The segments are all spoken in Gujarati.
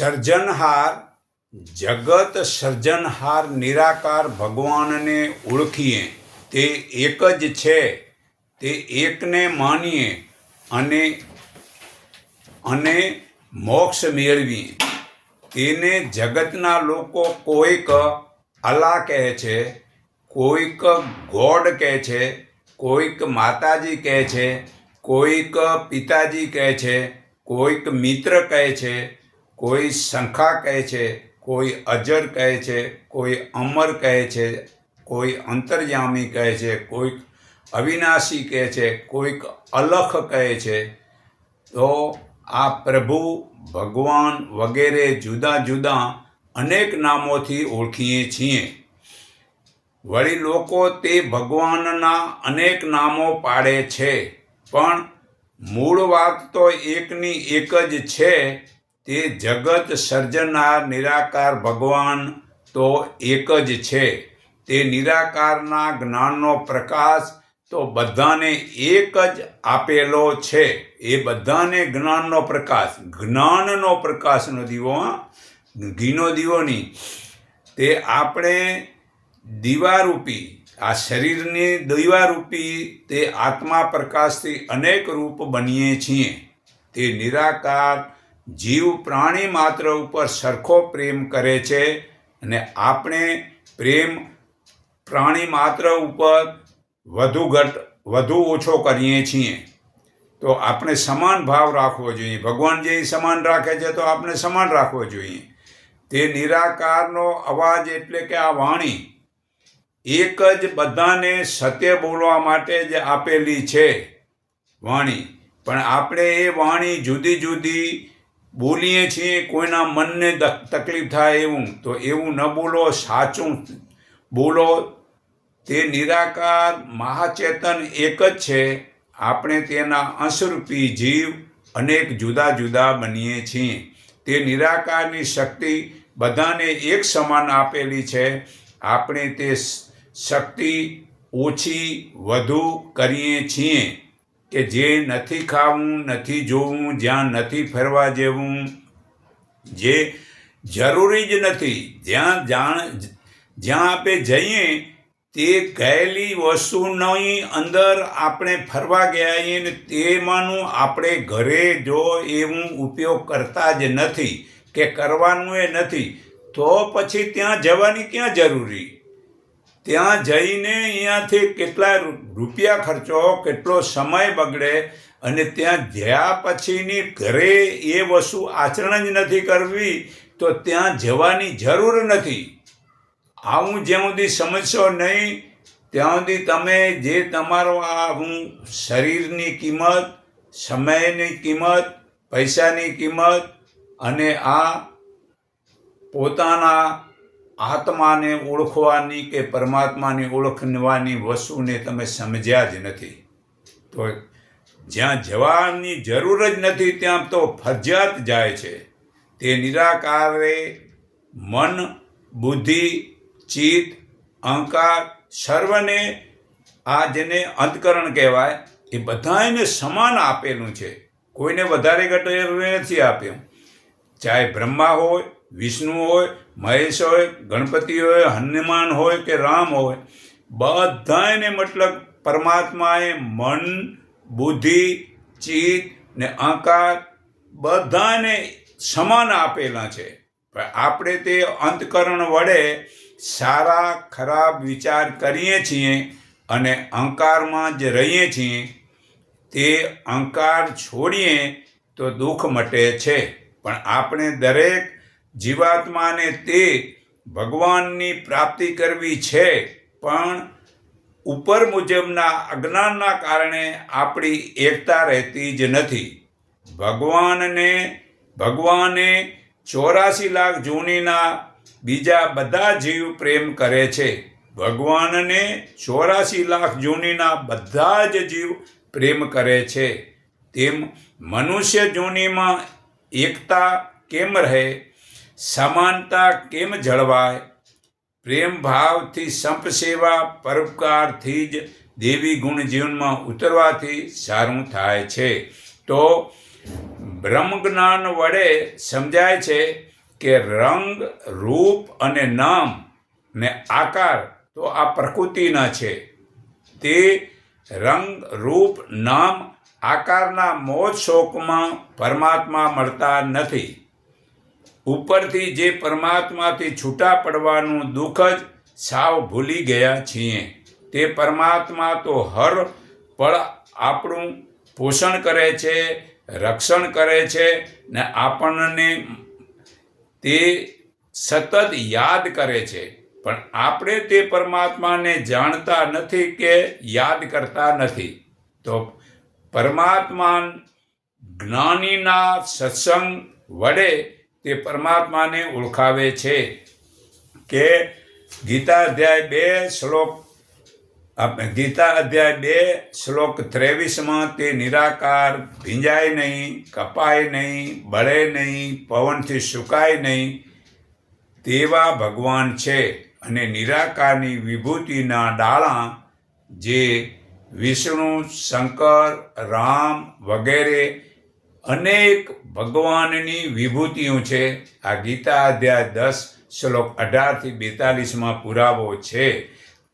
સર્જનહાર, જગત સર્જનહાર નિરાકાર ભગવાનને ઓળખીએ. તે એક જ છે. તે એકને માનીએ અને અને મોક્ષ મેળવીએ. તેને જગતના લોકો કોઈક અલા કહે છે, કોઈક ગોડ કહે છે, કોઈક માતાજી કહે છે, કોઈક પિતાજી કહે છે, કોઈક મિત્ર કહે છે કોઈ શંખા કહે છે, કોઈ અજર કહે છે, કોઈ અમર કહે છે, કોઈ અંતર્યામી કહે છે કોઈક અવિનાશી કહે છે કોઈક અલખ કહે છે, તો આ પ્રભુ ભગવાન વગેરે જુદા જુદા અનેક નામોથી ઓળખીએ છીએ. વળી લોકો તે ભગવાનના અનેક નામો પાડે છે, પણ મૂળ વાત તો એકની એક જ છે તે જગત સર્જનાર, નિરાકાર ભગવાન તો એક જ છે. તે નિરાકારના જ્ઞાનનો પ્રકાશ તો બધાને એક જ આપેલો છે. એ બધાને જ્ઞાનનો પ્રકાશ, જ્ઞાનનો પ્રકાશનો દીવો ઘીનો દીવો નહીં. તે આપણે દીવારૂપી, આ શરીરની દીવારૂપી તે આત્મા પ્રકાશથી અનેક રૂપ બનીએ છીએ. તે નિરાકાર જીવ પ્રાણી માત્ર ઉપર સરખો પ્રેમ કરે છે અને આપણે પ્રેમ પ્રાણી માત્ર ઉપર વધુ ઘટ, વધુ ઓછો કરીએ છીએ. તો આપણે સમાન ભાવ રાખવો જોઈએ. ભગવાન જે સમાન રાખે છે તો આપણે સમાન રાખવો જોઈએ. તે નિરાકારનો અવાજ એટલે કે આ વાણી એક જ બધાને સત્ય બોલવા માટે જ આપેલી છે વાણી. પણ આપણે એ વાણી જુદી જુદી બોલીએ છીએ, કોઈના મનને તકલીફ થાય એવું, તો એવું ન બોલો, સાચું બોલો. તે નિરાકાર, મહાચેતન એક જ છે. આપણે તેના અંશરૂપી જીવ અનેક જુદા જુદા બનીએ છીએ. તે નિરાકારની શક્તિ બધાને એક સમાન આપેલી છે. આપણે તે શક્તિ ઓછી વધુ કરીએ છીએ. કે જે નથી ખાવું, નથી જોવું, જ્યાં નથી ફરવા જેવું, જે જરૂરી જ નથી, જ્યાં જાણ, જ્યાં આપણે જઈએ, તે ગયેલી વસ્તુની અંદર આપણે ફરવા ગયા છીએ ને તેમાંનું આપણે ઘરે જો એવું ઉપયોગ કરતા જ નથી, કે કરવાનું એ નથી, તો પછી ત્યાં જવાની ક્યાં જરૂરી? ત્યાં જઈને અહીંયાથી કેટલા રૂપિયા ખર્ચો કેટલો સમય બગડે અને ત્યાં ગયા પછીની ઘરે એ વસ્તુ આચરણ જ નથી કરવી, તો ત્યાં જવાની જરૂર નથી. આવું જ્યાં સુધી સમજશો નહીં, ત્યાં સુધી તમે જે તમારો આ હું શરીરની કિંમત, સમયની કિંમત, પૈસાની કિંમત અને આ પોતાના આત્માને ઓળખવાની કે પરમાત્માને ઓળખવાની વસ્તુને તમે સમજ્યા જ નથી. તો જ્યાં જવાની જરૂર જ નથી, ત્યાં તો ફરજિયાત જાય છે. તે નિરાકારે મન, બુદ્ધિ, ચિત્ત, અહંકાર સર્વને આ જેને અંતકરણ કહેવાય, એ બધાને સમાન આપેલું છે. કોઈને વધારે ઘટે નથી આપ્યું. ચાહે બ્રહ્મા હોય વિષ્ણુ હોય, મહેશ હોય, ગણપતિ હોય, હનુમાન હોય કે રામ હોય બધાને મતલબ પરમાત્માએ મન, બુદ્ધિ, ચિત્ત ને અહંકાર બધાને સમાન આપેલા છે. પણ આપણે તે અંતકરણ વડે સારા, ખરાબ વિચાર કરીએ છીએ અને અહંકારમાં જ રહીએ છીએ, તે અહંકાર છોડીએ તો દુઃખ મટે છે. પણ આપણે દરેક જીવાત્માને તે ભગવાનની પ્રાપ્તિ કરવી છે, પણ ઉપર મુજબના અજ્ઞાનના કારણે આપણી એકતા રહેતી જ નથી. ભગવાનને, ભગવાને ચોરાસી લાખ જૂનીના બીજા બધા જીવ પ્રેમ કરે છે. ભગવાનને ચોરાસી લાખ જૂનીના બધા જ જીવ પ્રેમ કરે છે. તેમ મનુષ્ય જૂનીમાં એકતા કેમ રહે? સમાનતા કેમ જળવાય? પ્રેમ ભાવથી સંપ સેવા પરોપકારથી જ દેવી ગુણ જીવનમાં ઉતરવાથી સારું થાય છે. તો બ્રહ્મ જ્ઞાન વડે સમજાય છે કે રંગ, રૂપ અને નામ ને આકાર તો આ પ્રકૃતિના છે. તે રંગ, રૂપ, નામ આકારના મોજ શોકમાં પરમાત્મા મળતા નથી. ઉપરથી જે પરમાત્માથી છૂટા પડવાનું દુઃખ જ સાવ ભૂલી ગયા છીએ. તે પરમાત્મા તો હર પળ આપણું પોષણ કરે છે, રક્ષણ કરે છે ને આપણને તે સતત યાદ કરે છે. પણ આપણે તે પરમાત્માને જાણતા નથી કે યાદ કરતા નથી. તો પરમાત્મા જ્ઞાનીના સત્સંગ વડે તે પરમાત્માને ઓળખાવે છે કે ગીતા અધ્યાય બે શ્લોક ગીતા અધ્યાય બે શ્લોક ત્રેવીસમાં તે નિરાકાર, ભીંજાય નહીં, કપાય નહીં, બળે નહીં, પવનથી સુકાય નહીં તેવા ભગવાન છે અને નિરાકારની વિભૂતિના ડાળા જે વિષ્ણુ, શંકર, રામ વગેરે અનેક ભગવાનની વિભૂતિઓ છે. આ ગીતા અધ્યાય દસ શ્લોક અઢારથી બેતાલીસમાં પુરાવો છે.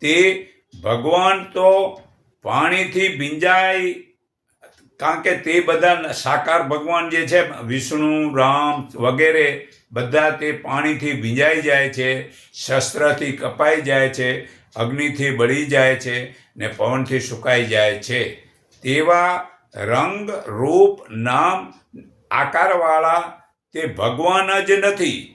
તે ભગવાન તો પાણીથી ભીંજાય, કારણ કે તે બધા સાકાર ભગવાન જે છે, વિષ્ણુ, રામ વગેરે બધા તે પાણીથી ભીંજાઈ જાય છે, શસ્ત્રથી કપાઈ જાય છે, અગ્નિથી બળી જાય છે ને પવનથી સુકાઈ જાય છે. તેવા રંગ, રૂપ, નામ, આકારવાળા તે ભગવાન જ નથી.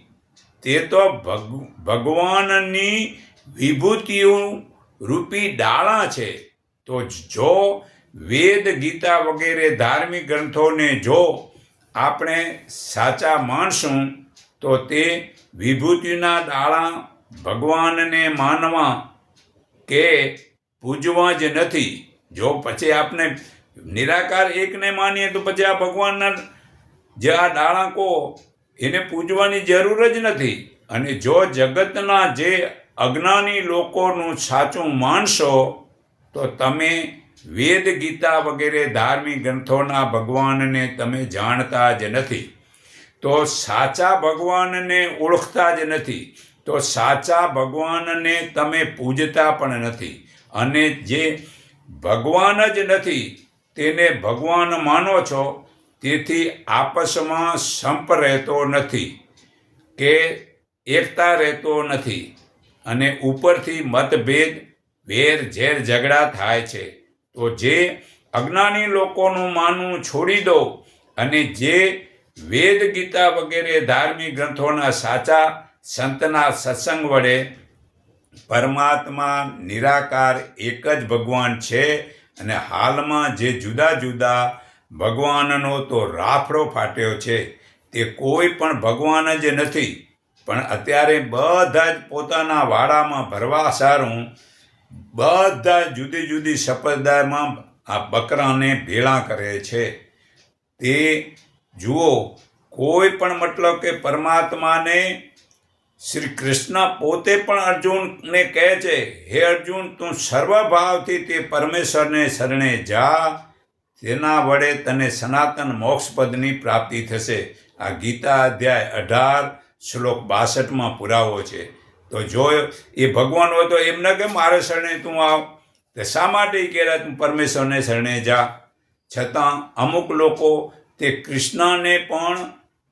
તે તો ભગ, ભગવાનની વિભૂતિઓ રૂપી ડાળા છે. તો જો વેદ, ગીતા વગેરે ધાર્મિક ગ્રંથોને જો આપણે સાચા માનશું તો તે વિભૂતિના ડાળા ભગવાનને માનવા કે પૂજવા જ નથી. જો પછી આપણે નિરાકાર એકને માનીએ તો પછી આ ભગવાનના જે આ ડાળા એને પૂજવાની જરૂર જ નથી. અને જો જગતના જે અજ્ઞાની લોકોનું સાચું માનશો, તો તમે વેદ ગીતા વગેરે ધાર્મિક ગ્રંથોના ભગવાનને તમે જાણતા જ નથી. તો સાચા ભગવાનને ઓળખતા જ નથી. તો સાચા ભગવાનને તમે પૂજતા પણ નથી. અને જે ભગવાન જ નથી તેને ભગવાન માનો છો, તેથી આપસમાં સંપ રહેતો નથી કે એકતા રહેતો નથી અને ઉપરથી મતભેદ, વેર, ઝેર, ઝઘડા થાય છે. તો જે અજ્ઞાની લોકોનું માનવું છોડી દો અને જે વેદ, ગીતા વગેરે ધાર્મિક ગ્રંથોના સાચા સંતના સત્સંગ વડે પરમાત્મા નિરાકાર એક જ ભગવાન છે અને હાલમાં જે જુદા જુદા ભગવાનનો તો રાફડો ફાટ્યો છે, તે કોઈ પણ ભગવાન જ નથી. પણ અત્યારે બધા જ પોતાના વાડામાં ભરવા સારું, બધા જુદી જુદી સંપ્રદાયમાં આ બકરાને ભેળા કરે છે. તે જુઓ, કોઈ પણ મતલબ કે પરમાત્માને શ્રી કૃષ્ણ પોતે પણ અર્જુનને કહે છે, હે અર્જુન, તું સર્વભાવથી તે પરમેશ્વરને શરણે જા. તેના વડે તને સનાતન મોક્ષપદની પ્રાપ્તિ થશે. આ ગીતા અધ્યાય અઢાર, શ્લોક બાસઠમાં પુરાવો છે. તો જો એ ભગવાન હોય તો એમ કે, મારે શરણે તું આવ. તે શા માટે ઈ તું પરમેશ્વરને શરણે જા. છતાં અમુક લોકો તે કૃષ્ણને પણ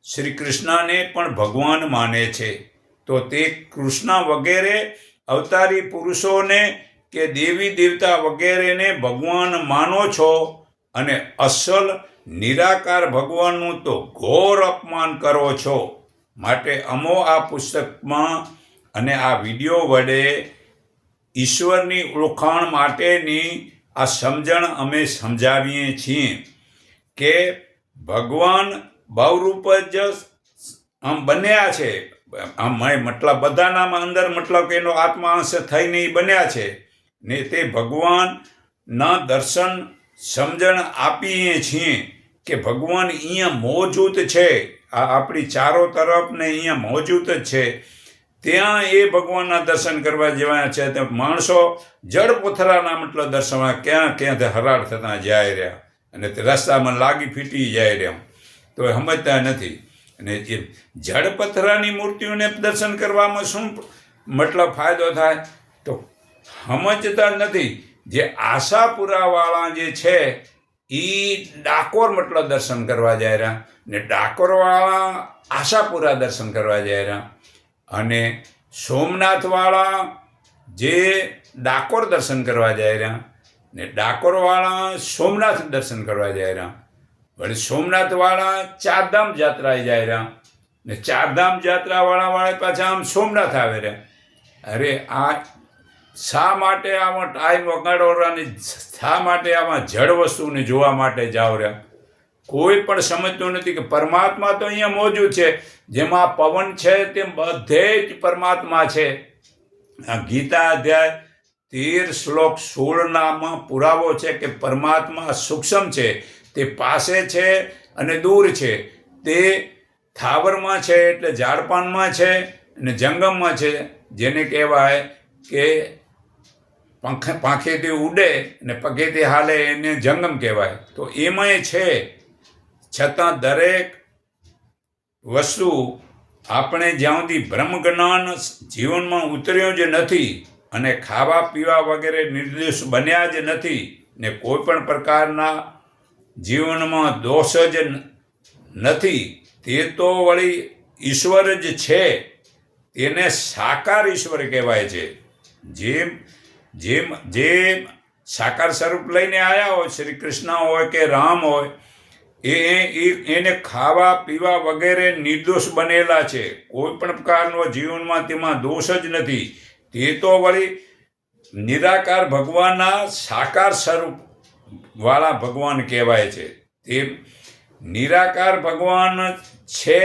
શ્રી કૃષ્ણને પણ ભગવાન માને છે. તો તે કૃષ્ણ વગેરે અવતારી પુરુષોને કે દેવી દેવતા વગેરેને ભગવાન માનો છો? અને અસલ નિરાકાર ભગવાનનું તો ઘોર અપમાન કરો છો. માટે અમો આ પુસ્તકમાં અને આ વીડિયો વડે ઈશ્વરની ઓળખાણ માટેની આ સમજણ અમે સમજાવીએ છીએ કે ભગવાન બહુરૂપ જ બન્યા છે. આમ મય- મતલબ બધાનામાં અંદર મતલબ કે એનો આત્મા અંશ થઈને એ બન્યા છે. ને તે ભગવાનના દર્શન સમજણ આપીએ છીએ કે ભગવાન અહીંયા મોજૂદ છે. આ આપણી ચારો તરફ ને અહીંયા મોજૂદ જ છે. ત્યાં એ ભગવાનના દર્શન કરવા જેવા છે. તે માણસો જળ પથરાના મતલબ દર્શનમાં ક્યાં ક્યાંથી હરાળ થતા જાય રહ્યા. અને તે રસ્તામાં લાગી ફીટી જાય રહ્યા. તો એ સમજતા નથી. અને જે જળ પથરાની મૂર્તિઓને દર્શન કરવામાં શું મતલબ ફાયદો થાય? તો સમજતા નથી જે આશાપુરાવાળા જે છે એ ડાકોર મતલબ દર્શન કરવા જાય રહ્યા ને ડાકોરવાળા આશાપુરા દર્શન કરવા જાય રહ્યા. અને સોમનાથવાળા જે ડાકોર દર્શન કરવા જાય રહ્યા ને ડાકોરવાળા સોમનાથ દર્શન કરવા જાય રહ્યા. વળી સોમનાથવાળા ચારધામ જાત્રાએ જાય રહ્યા. ને ચારધામ જાત્રાવાળા વાળા પાછા આમ સોમનાથ આવે રહ્યા. અરે આ શા માટે આમાં ટાઈમ વગાડવાની શા માટે આમાં જળ વસ્તુને જોવા માટે જાઓ રહ્યા? કોઈ પણ સમજતું નથી કે પરમાત્મા તો અહીંયા મોજું છે. જેમાં પવન છે તે બધે જ પરમાત્મા છે. આ ગીતા અધ્યાય તેર શ્લોક સોળનામાં પુરાવો છે કે પરમાત્મા સૂક્ષ્મ છે. તે પાસે છે અને દૂર છે. તે થાવરમાં છે એટલે ઝાડપાનમાં છે અને જંગમમાં છે. જેને કહેવાય કે પંખ, પાંખેથી ઉડે ને પગેથી હાલે એને જંગમ કહેવાય. તો એમાંય છે. છતાં દરેક વસ્તુ આપણે જ્યાં સુધી બ્રહ્મ જીવનમાં ઉતર્યો જ નથી અને ખાવા પીવા વગેરે નિર્દોષ બન્યા જ નથી ને કોઈ પણ પ્રકારના જીવનમાં દોષ જ નથી. તે તો વળી ઈશ્વર જ છે. તેને સાકાર ઈશ્વર કહેવાય છે. જેમ જેમ જે સાકાર સ્વરૂપ લઈને આવ્યા હોય, શ્રી કૃષ્ણ હોય કે રામ હોય એ- એને ખાવા, પીવા વગેરે નિર્દોષ બનેલા છે. કોઈ પણ પ્રકારનો જીવનમાં તેમાં દોષ જ નથી. તે તો વળી નિરાકાર ભગવાનના સાકાર સ્વરૂપ વાળા ભગવાન કહેવાય છે. તે નિરાકાર ભગવાન છે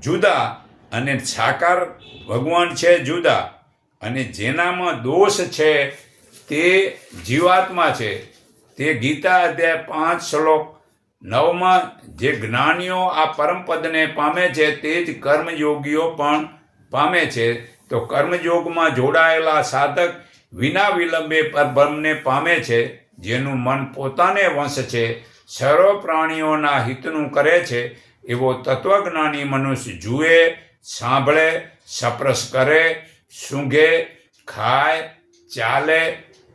જુદા અને સાકાર ભગવાન છે જુદા અને જેનામાં દોષ છે તે જીવાત્મા છે. તે ગીતા અધ્યાય પાંચ શ્લોક નવમાં જે જ્ઞાનીઓ આ પરમપદને પામે છે તે જ કર્મયોગીઓ પણ પામે છે. તો કર્મયોગમાં જોડાયેલા સાધક વિના વિલંબે પરબ્રહ્મને પામે છે, જેનું મન પોતાને વંશ છે, સર્વ પ્રાણીઓના હિતનું કરે છે, એવો તત્વજ્ઞાની મનુષ્ય જુએ, સાંભળે, સપ્રસ કરે, સૂંઘે, ખાય, ચાલે,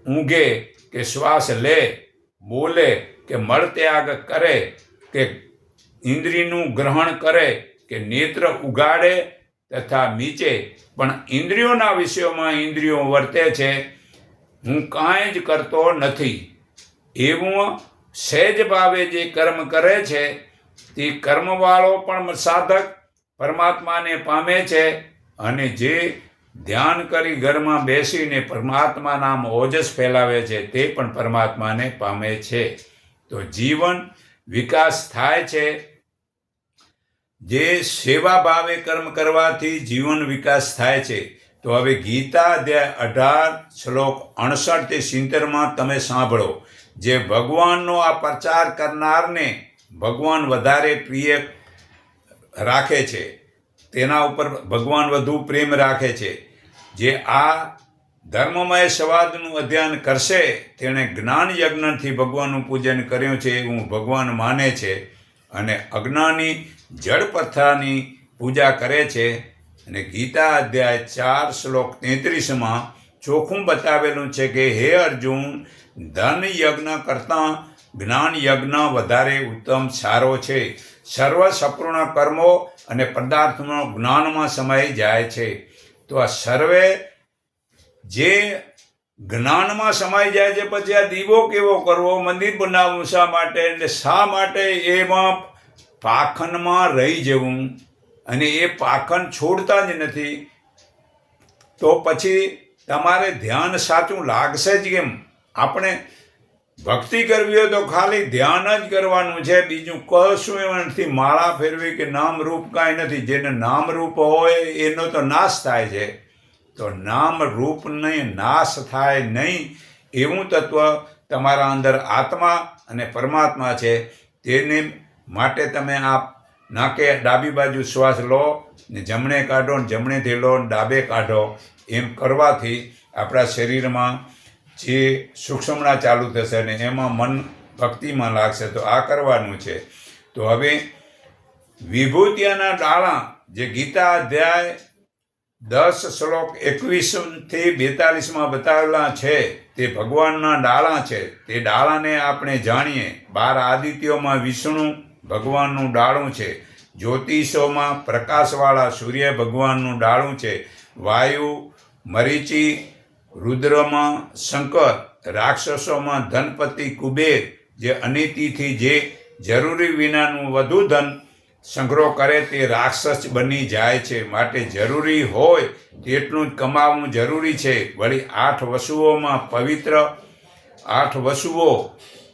ઊંઘે કે શ્વાસ લે, બોલે કે મળત્યાગ કરે, કે ઇન્દ્રિયનું ગ્રહણ કરે, કે નેત્ર ઉગાડે તથા નીચે. પણ ઇન્દ્રિયોના વિષયોમાં ઇન્દ્રિયો વર્તે છે. હું કાંઈ જ કરતો નથી. એવું સહેજ ભાવે જે કર્મ કરે છે, તે કર્મવાળો પણ સાધક પરમાત્માને પામે છે અને જે ધ્યાન કરી ઘરમાં બેસીને પરમાત્માના ઓજસ ફેલાવે છે, તે પણ પરમાત્માને પામે છે. તો જીવન વિકાસ થાય છે. જે સેવા ભાવે કર્મ કરવાથી જીવન વિકાસ થાય છે, તો હવે ગીતા અધ્યાય અઢાર, શ્લોક અણસઠથી સિત્તેરમાં તમે સાંભળો. જે ભગવાનનો આ પ્રચાર કરનારને ભગવાન વધારે પ્રિય રાખે છે, તેના ઉપર ભગવાન વધુ પ્રેમ રાખે છે. જે આ ધર્મમય સંવાદનું અધ્યયન કરશે, તેણે જ્ઞાન યજ્ઞથી ભગવાનનું પૂજન કર્યું છે, એવું ભગવાન માને છે. અને અજ્ઞાની જળપથાની પૂજા કરે છે અને ગીતા અધ્યાય ચાર શ્લોક તેત્રીસમાં ચોખ્ખું બતાવેલું છે કે, હે અર્જુન, ધન યજ્ઞ કરતાં જ્ઞાન યજ્ઞ વધારે ઉત્તમ સારો છે. સર્વ સપૂર્ણ કર્મો અને પદાર્થનો જ્ઞાનમાં સમાઈ જાય છે. તો આ સર્વે જે જ્ઞાનમાં સમાઈ જાય છે, પછી આ દીવો કેવો કરવો, મંદિર બનાવવું શા માટે એટલે શા માટે એમાં પાખનમાં રહી જવું? અને એ પાખન છોડતા જ નથી. તો પછી તમારે ધ્યાન સાચું લાગશે જ કેમ? આપણે ભક્તિ કરવી હોય તો ખાલી ધ્યાન જ કરવાનું છે. બીજું કશું એવું નથી. માળા ફેરવી કે નામ રૂપ કાંઈ નથી. જેને નામ રૂપ હોય એનો તો નાશ થાય છે. તો નામ રૂપ નહીં નાશ થાય નહીં. એવું તત્વ તમારા અંદર આત્મા અને પરમાત્મા છે. તેને માટે તમે આ નાકે ડાબી બાજુ શ્વાસ લો ને જમણે કાઢો ને જમણેથી લો ને ડાબે કાઢો. એમ કરવાથી આપણા શરીરમાં જે સૂક્ષ્મણા ચાલુ થશે ને એમાં મન ભક્તિમાં લાગશે તો આ કરવાનું છે. તો હવે વિભૂતિયાના ડાળા જે ગીતા અધ્યાય દસ શ્લોક એકવીસથી બેતાલીસમાં બતાવેલા છે. તે ભગવાનના ડાળા છે. તે ડાળાને આપણે જાણીએ. બાર આદિત્યોમાં વિષ્ણુ ભગવાનનું ડાળું છે. જ્યોતિષોમાં પ્રકાશવાળા સૂર્ય ભગવાનનું ડાળું છે. વાયુ, મરીચી, રુદ્રમાં શંકર, રાક્ષસોમાં ધનપતિ કુબેર, જે અનિતિથી જે જરૂરી વિનાનું વધુ ધન સંગ્રહ કરે તે રાક્ષસ બની જાય છે. માટે જરૂરી હોય તેટલું જ કમાવવું જરૂરી છે. વળી આઠ વસુઓમાં પવિત્ર, આઠ વસુઓ,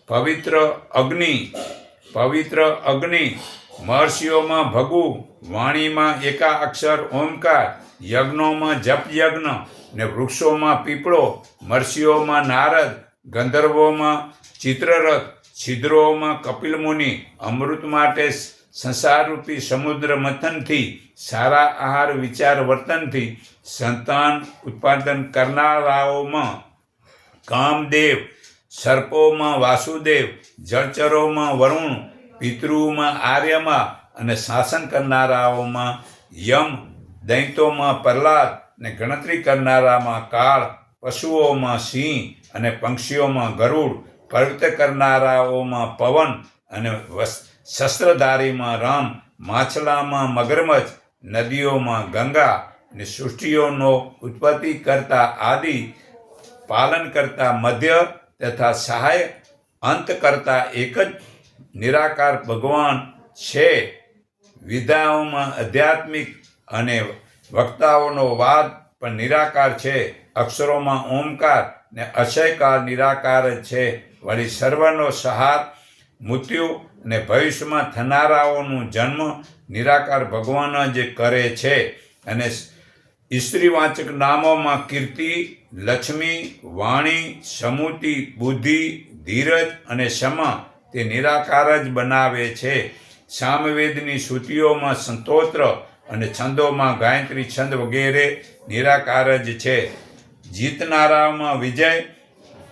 પવિત્ર અગ્નિ પવિત્ર અગ્નિ, મહર્ષિઓમાં ભગુ, વાણીમાં એકા અક્ષર ઓમકાર, યજ્ઞોમાં જપ યજ્ઞ ને વૃક્ષોમાં પીપળો મર્ષિઓમાં નારદ, ગંધર્વોમાં ચિત્રરથ, છિદ્રોમાં કપિલ મુનિ અમૃત માટે સંસારરૂપી સમુદ્ર મંથનથી, સારા આહાર, વિચાર, વર્તનથી સંતાન ઉત્પાદન કરનારાઓમાં કામદેવ, સર્પોમાં વાસુદેવ, જળચરોમાં વરુણ પિતૃમાં આર્યમાં અને શાસન કરનારાઓમાં યમ, દૈતોમાં પ્રહલાદ ને ગણતરી કરનારામાં કાળ, પશુઓમાં સિંહ અને પંક્ષીઓમાં ગરુડ, પ્રવૃત્ત કરનારાઓમાં પવન અને વસ- શસ્ત્રધારીમાં રામ, માછલામાં મગરમચ્છ, નદીઓમાં ગંગા ને સૃષ્ટિઓનો ઉત્પત્તિ કરતા આદિ, પાલન કરતા મધ્ય તથા સહાય, અંત કરતા એક જ નિરાકાર ભગવાન છે. વિધાઓમાં આધ્યાત્મિક અને વક્તાઓનો વાદ પણ નિરાકાર છે. અક્ષરોમાં ઓમકાર ને અક્ષયકાર નિરાકાર છે. વળી સર્વનો સહાર મૃત્યુ અને ભવિષ્યમાં થનારાઓનું જન્મ નિરાકાર ભગવાન જ કરે છે. અને સ્ત્રીવાચક નામોમાં કીર્તિ, લક્ષ્મી, વાણી, સમૂતિ, બુદ્ધિ, ધીરજ અને ક્ષમા તે નિરાકાર જ બનાવે છે. સામવેદની શ્રુતિઓમાં સંતોત્ર અને છંદોમાં ગાયત્રી છંદ વગેરે નિરાકાર જ છે. જીતનારામાં વિજય,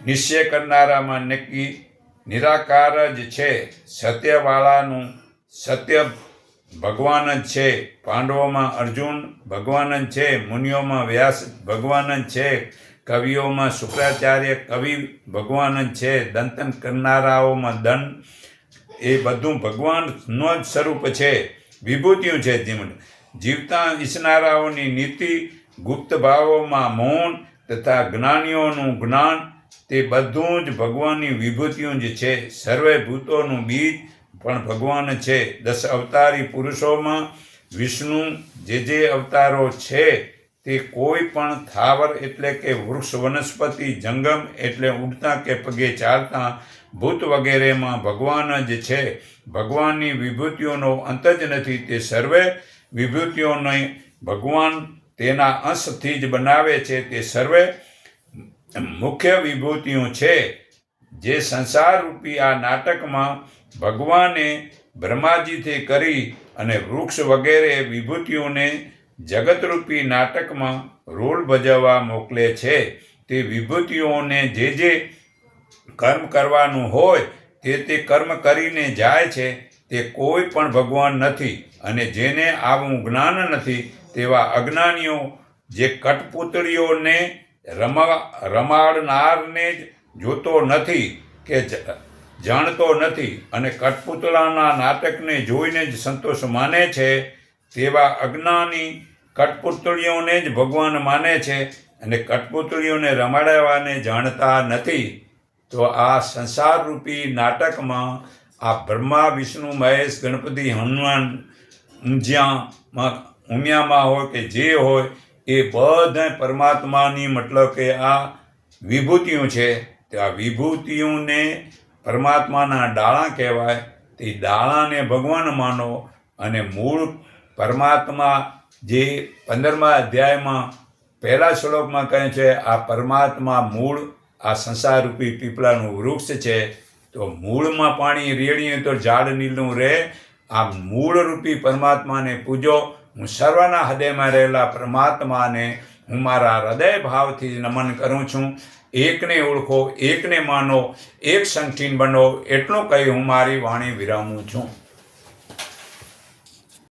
નિશ્ચય કરનારામાં નક્કી નિરાકાર જ છે. સત્યવાળાનું સત્ય ભગવાન જ છે. પાંડવોમાં અર્જુન ભગવાન જ છે. મુનિઓમાં વ્યાસ ભગવાન જ છે. કવિઓમાં શુક્રાચાર્ય કવિ ભગવાન જ છે. દંતન કરનારાઓમાં દન એ બધું ભગવાનનો જ સ્વરૂપ છે. વિભૂતિઓ છે જીવન જીવતા ઈચ્છનારાઓની નીતિ ગુપ્ત ભાવોમાં મૌન તથા જ્ઞાનીઓનું જ્ઞાન તે બધું જ ભગવાનની વિભૂતિઓ જ છે. સર્વે ભૂતોનું બીજ પણ ભગવાન છે. દસ અવતારી પુરુષોમાં વિષ્ણુ જે જે અવતારો છે તે કોઈ પણ થાવર એટલે કે વૃક્ષ વનસ્પતિ, જંગમ એટલે ઉડતા કે પગે ચાલતા, ભૂત વગેરેમાં ભગવાન જ છે. ભગવાનની વિભૂતિઓનો અંત જ નથી. તે સર્વે વિભૂતિઓને ભગવાન તેના અંશથી જ બનાવે છે. તે સર્વે મુખ્ય વિભૂતિઓ છે જે સંસાર રૂપી આ નાટકમાં ભગવાને બ્રહ્માજીથી કરી અને વૃક્ષ વગેરે વિભૂતિઓને જગતરૂપી નાટકમાં રોલ ભજવવા મોકલે છે. તે વિભૂતિઓને જે જે કર્મ કરવાનું હોય, તે તે કર્મ કરીને જાય છે, તે કોઈ પણ ભગવાન નથી અને જેને આવું જ્ઞાન નથી, તેવા અજ્ઞાનીઓ જે કઠપૂતળીઓને રમા રમાડનારને જ જોતો નથી કે જાણતો નથી અને કઠપૂતળાના નાટકને જોઈને જ સંતોષ માને છે તેવા અજ્ઞાની કઠપૂતળીઓને જ ભગવાન માને છે અને કઠપૂતળીઓને રમાડવાને જાણતા નથી. તો આ સંસારરૂપી નાટકમાં આ બ્રહ્મા, વિષ્ણુ, મહેશ, ગણપતિ, હનુમાન, ઊંઝિયામાં, ઉમિયામાં હોય કે જે હોય એ બધા પરમાત્માની મતલબ કે આ વિભૂતિઓ છે, તે આ વિભૂતિઓને પરમાત્માના ડાળા કહેવાય, તે ડાળાને ભગવાન માનો અને મૂળ પરમાત્મા જે પંદરમા અધ્યાયમાં પહેલા શ્લોકમાં કહે છે, આ પરમાત્મા મૂળ, આ સંસારરૂપી પીપળાનું વૃક્ષ છે, તો મૂળમાં પાણી રેડીએ તો ઝાડ નીલું રહે આ મૂળરૂપી પરમાત્માને પૂજો હું સર્વના હૃદયમાં રહેલા પરમાત્માને હું મારા હૃદય ભાવથી નમન કરું છું. એકને ઓળખો, એકને માનો, એક સંઠીન બનો, એટલું કહી હું મારી વાણી વિરામું છું.